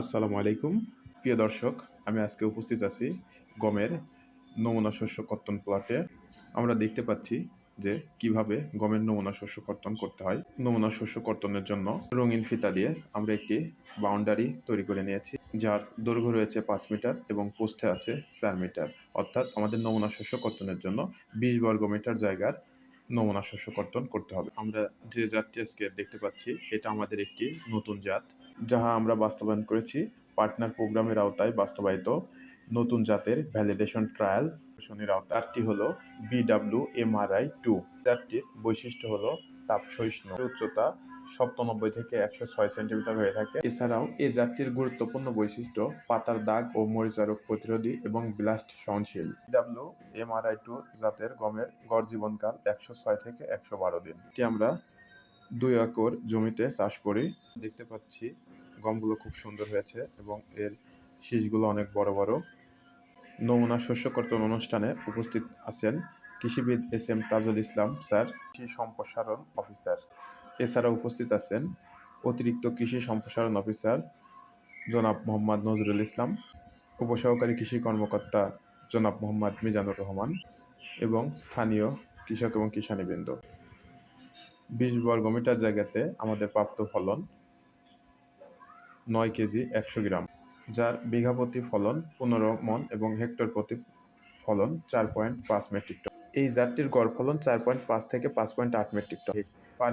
আসসালামু আলাইকুম। প্রিয় দর্শক, আমি আজকে উপস্থিত আছি গমের নমুনা শস্য কর্তন প্লটে। আমরা দেখতে পাচ্ছি যে কীভাবে গমের নমুনা শস্য কর্তন করতে হয়। নমুনা শস্য কর্তনের জন্য রঙিন ফিতা দিয়ে আমরা একটি বাউন্ডারি তৈরি করে নিয়েছি, যার দৈর্ঘ্য রয়েছে পাঁচ মিটার এবং পোস্টে আছে চার মিটার। অর্থাৎ আমাদের নমুনা শস্য কর্তনের জন্য বিশ বর্গ মিটার জায়গার নমুনা শস্য কর্তন করতে হবে। আমরা যে জাতটি আজকে দেখতে পাচ্ছি, এটা আমাদের একটি নতুন জাত, যাহা আমরা বাস্তবায়ন করেছি পার্টনার প্রোগ্রামের আওতায় বাস্তবায়িত নতুন জাতের ভ্যালিডেশন ট্রায়াল শনির আওতায়। চারটি হলো বিডাব্লিউ এমআরআই টু চারটির বৈশিষ্ট্য হলো তাপ সহিষ্ণু, উচ্চতা সপ্তানব্বই থেকে একশো ছয় সেন্টিমিটার হয়ে থাকে। এছাড়াও এই জাতটির গুরুত্বপূর্ণ বৈশিষ্ট্য পাতার দাগ ও মরিচারক প্রতিরোধী এবং ব্লাস্ট সহনশীল। ডাব্লিউ এমআরআই টু জাতের গমের গড় জীবনকাল একশো ছয় থেকে একশো বারো দিন। এটি আমরা দুই একর জমিতে চাষ করি। দেখতে পাচ্ছি গমগুলো খুব সুন্দর হয়েছে এবং এর শীষগুলো অনেক বড় বড়। নমুনা শস্য কর্তন অনুষ্ঠানে উপস্থিত আছেন কৃষিবিদ S M Tajul Islam sir. কৃষি সম্প্রসারণ অফিসার। এছাড়া উপস্থিত আছেন অতিরিক্ত কৃষি সম্প্রসারণ অফিসার জনাব মোহাম্মদ নজরুল ইসলাম, উপসহকারী কৃষি কর্মকর্তা জনাব মোহাম্মদ মিজানুর রহমান এবং স্থানীয় কৃষক এবং কিষানীবৃন্দ বিশ বর্গমিটার জায়গাতে আমাদের প্রাপ্ত ফলন নয় কেজি একশো গ্রাম, যার বিঘা প্রতি ফলন পনেরো মন এবং হেক্টর প্রতি ফলন চার পয়েন্ট পাঁচ মেট্রিক টন। এই জাতটির গড় ফলন চার পয়েন্ট পাঁচ থেকে পাঁচ পয়েন্ট আট মেট্রিক টন। পার